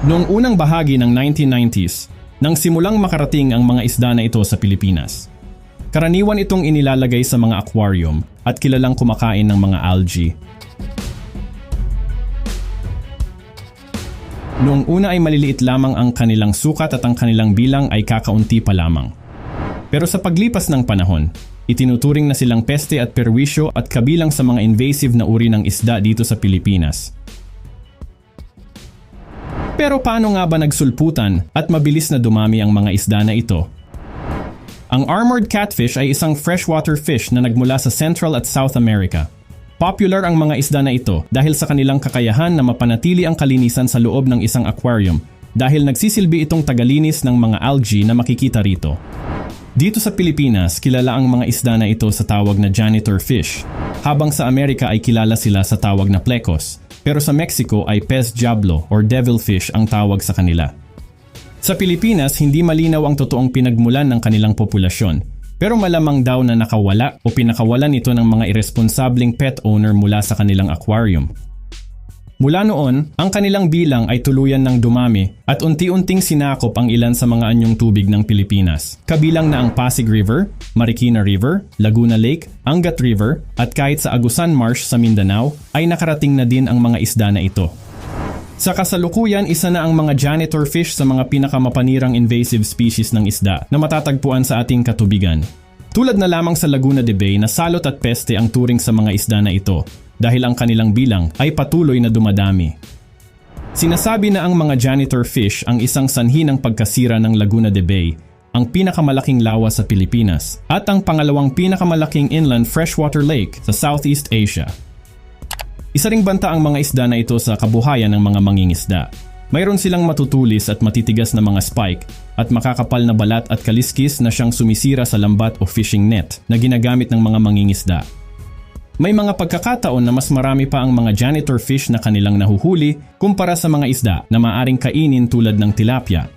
Noong unang bahagi ng 1990s, nang simulang makarating ang mga isda na ito sa Pilipinas. Karaniwan itong inilalagay sa mga aquarium at kilalang kumakain ng mga algae. Noong una ay maliliit lamang ang kanilang sukat at ang kanilang bilang ay kakaunti pa lamang. Pero sa paglipas ng panahon, itinuturing na silang peste at perwisyo at kabilang sa mga invasive na uri ng isda dito sa Pilipinas. Pero paano nga ba nagsulputan at mabilis na dumami ang mga isda na ito? Ang armored catfish ay isang freshwater fish na nagmula sa Central at South America. Popular ang mga isda na ito dahil sa kanilang kakayahan na mapanatili ang kalinisan sa loob ng isang aquarium dahil nagsisilbi itong tagalinis ng mga algae na makikita rito. Dito sa Pilipinas, kilala ang mga isda na ito sa tawag na janitor fish, habang sa Amerika ay kilala sila sa tawag na plecos, pero sa Mexico ay pez diablo or devilfish ang tawag sa kanila. Sa Pilipinas, hindi malinaw ang totoong pinagmulan ng kanilang populasyon, pero malamang daw na nakawala o pinakawalan ito ng mga irresponsableng pet owner mula sa kanilang aquarium. Mula noon, ang kanilang bilang ay tuluyan ng dumami at unti-unting sinakop ang ilan sa mga anyong tubig ng Pilipinas. Kabilang na ang Pasig River, Marikina River, Laguna Lake, Angat River at kahit sa Agusan Marsh sa Mindanao ay nakarating na din ang mga isda na ito. Sa kasalukuyan, isa na ang mga janitor fish sa mga pinakamapanirang invasive species ng isda na matatagpuan sa ating katubigan. Tulad na lamang sa Laguna de Bay na salot at peste ang turing sa mga isda na ito dahil ang kanilang bilang ay patuloy na dumadami. Sinasabi na ang mga janitor fish ang isang sanhi ng pagkasira ng Laguna de Bay, ang pinakamalaking lawa sa Pilipinas, at ang pangalawang pinakamalaking inland freshwater lake sa Southeast Asia. Isa ring banta ang mga isda na ito sa kabuhayan ng mga mangingisda. Mayroon silang matutulis at matitigas na mga spike at makakapal na balat at kaliskis na siyang sumisira sa lambat o fishing net na ginagamit ng mga mangingisda. May mga pagkakataon na mas marami pa ang mga janitor fish na kanilang nahuhuli kumpara sa mga isda na maaring kainin tulad ng tilapia.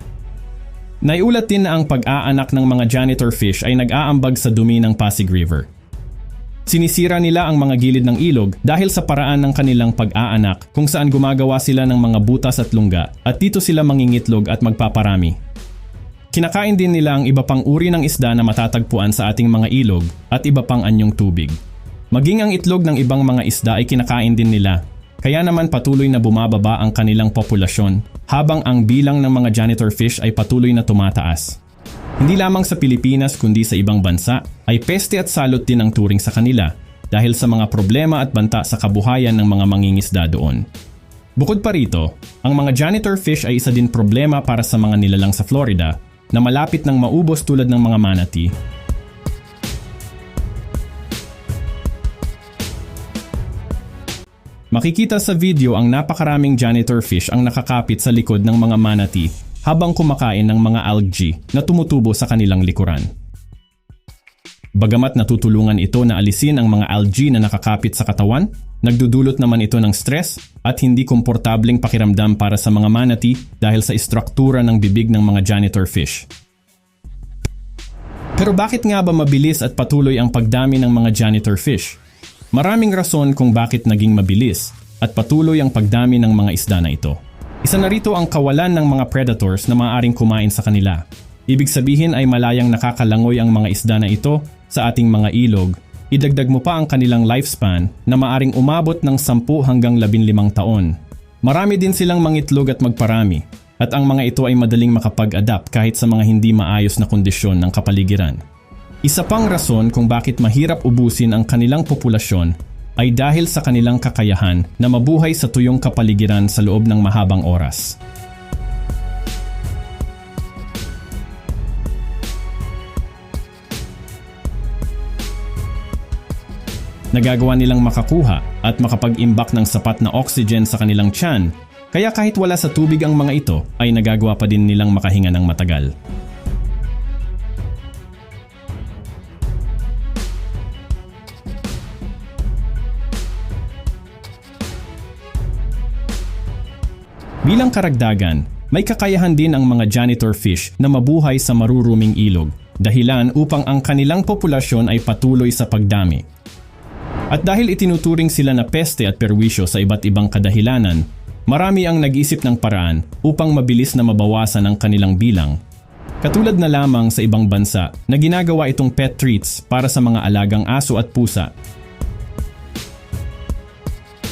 Naiulat din na ang pag-aanak ng mga janitor fish ay nag-aambag sa dumi ng Pasig River. Sinisira nila ang mga gilid ng ilog dahil sa paraan ng kanilang pag-aanak kung saan gumagawa sila ng mga butas at lungga at dito sila mangingitlog at magpaparami. Kinakain din nila ang iba pang uri ng isda na matatagpuan sa ating mga ilog at iba pang anyong tubig. Maging ang itlog ng ibang mga isda ay kinakain din nila. Kaya naman patuloy na bumababa ang kanilang populasyon habang ang bilang ng mga janitor fish ay patuloy na tumataas. Hindi lamang sa Pilipinas kundi sa ibang bansa ay peste at salot din ang turing sa kanila dahil sa mga problema at banta sa kabuhayan ng mga mangingisda doon. Bukod pa rito, ang mga janitor fish ay isa din problema para sa mga nilalang sa Florida na malapit ng maubos tulad ng mga manatee Makikita sa video ang napakaraming janitor fish ang nakakapit sa likod ng mga manatee habang kumakain ng mga algae na tumutubo sa kanilang likuran. Bagamat natutulungan ito na alisin ang mga algae na nakakapit sa katawan, nagdudulot naman ito ng stress at hindi komportableng pakiramdam para sa mga manatee dahil sa istruktura ng bibig ng mga janitor fish. Pero bakit nga ba mabilis at patuloy ang pagdami ng mga janitor fish? Maraming rason kung bakit naging mabilis at patuloy ang pagdami ng mga isda na ito. Isa na rito ang kawalan ng mga predators na maaaring kumain sa kanila. Ibig sabihin ay malayang nakakalangoy ang mga isda na ito sa ating mga ilog. Idagdag mo pa ang kanilang lifespan na maaring umabot ng 10 hanggang 15 taon. Marami din silang mangitlog at magparami at ang mga ito ay madaling makapag-adapt kahit sa mga hindi maayos na kondisyon ng kapaligiran. Isa pang rason kung bakit mahirap ubusin ang kanilang populasyon ay dahil sa kanilang kakayahan na mabuhay sa tuyong kapaligiran sa loob ng mahabang oras. Nagagawa nilang makakuha at makapag-imbak ng sapat na oxygen sa kanilang tiyan, kaya kahit wala sa tubig ang mga ito ay nagagawa pa din nilang makahinga ng matagal. Bilang karagdagan, may kakayahan din ang mga janitor fish na mabuhay sa maruruming ilog, dahilan upang ang kanilang populasyon ay patuloy sa pagdami. At dahil itinuturing sila na peste at perwisyo sa iba't ibang kadahilanan, marami ang nag-isip ng paraan upang mabilis na mabawasan ang kanilang bilang. Katulad na lamang sa ibang bansa na ginagawa itong pet treats para sa mga alagang aso at pusa.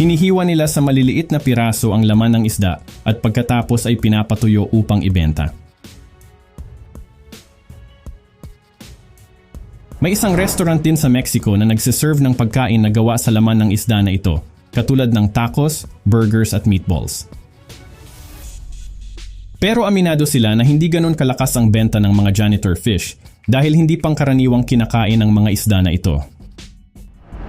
Hinihiwa nila sa maliliit na piraso ang laman ng isda at pagkatapos ay pinapatuyo upang ibenta. May isang restaurant din sa Mexico na nagsiserve ng pagkain na gawa sa laman ng isda na ito, katulad ng tacos, burgers at meatballs. Pero aminado sila na hindi ganun kalakas ang benta ng mga janitor fish dahil hindi pangkaraniwang kinakain ng mga isda na ito.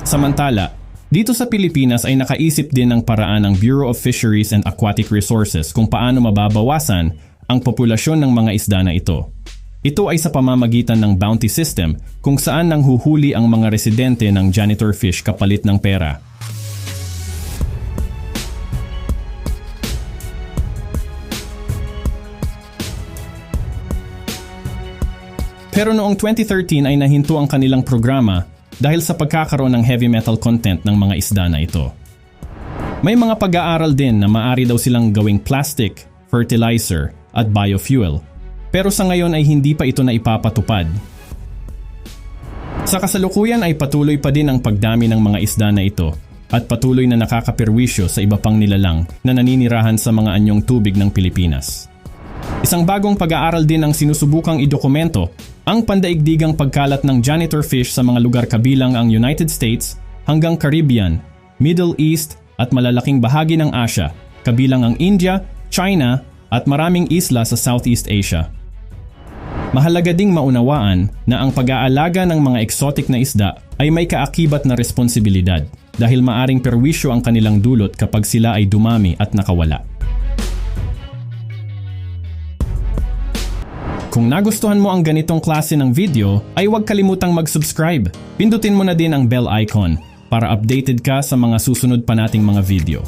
Samantala, dito sa Pilipinas ay nakaisip din ng paraan ng Bureau of Fisheries and Aquatic Resources kung paano mababawasan ang populasyon ng mga isda na ito. Ito ay sa pamamagitan ng bounty system kung saan nang huhuli ang mga residente ng janitor fish kapalit ng pera. Pero noong 2013 ay nahinto ang kanilang programa dahil sa pagkakaroon ng heavy metal content ng mga isda na ito. May mga pag-aaral din na maari daw silang gawing plastic, fertilizer at biofuel. Pero sa ngayon ay hindi pa ito na ipapatupad. Sa kasalukuyan ay patuloy pa din ang pagdami ng mga isda na ito at patuloy na nakakapirwisyo sa iba pang nilalang na naninirahan sa mga anyong tubig ng Pilipinas. Isang bagong pag-aaral din ang sinusubukang idokumento ang pandaigdigang pagkalat ng janitor fish sa mga lugar kabilang ang United States hanggang Caribbean, Middle East at malalaking bahagi ng Asia, kabilang ang India, China at maraming isla sa Southeast Asia. Mahalaga ding maunawaan na ang pag-aalaga ng mga exotic na isda ay may kaakibat na responsibilidad dahil maaring perwisyo ang kanilang dulot kapag sila ay dumami at nakawala. Kung nagustuhan mo ang ganitong klase ng video, ay huwag kalimutang mag-subscribe. Pindutin mo na din ang bell icon para updated ka sa mga susunod pa nating mga video.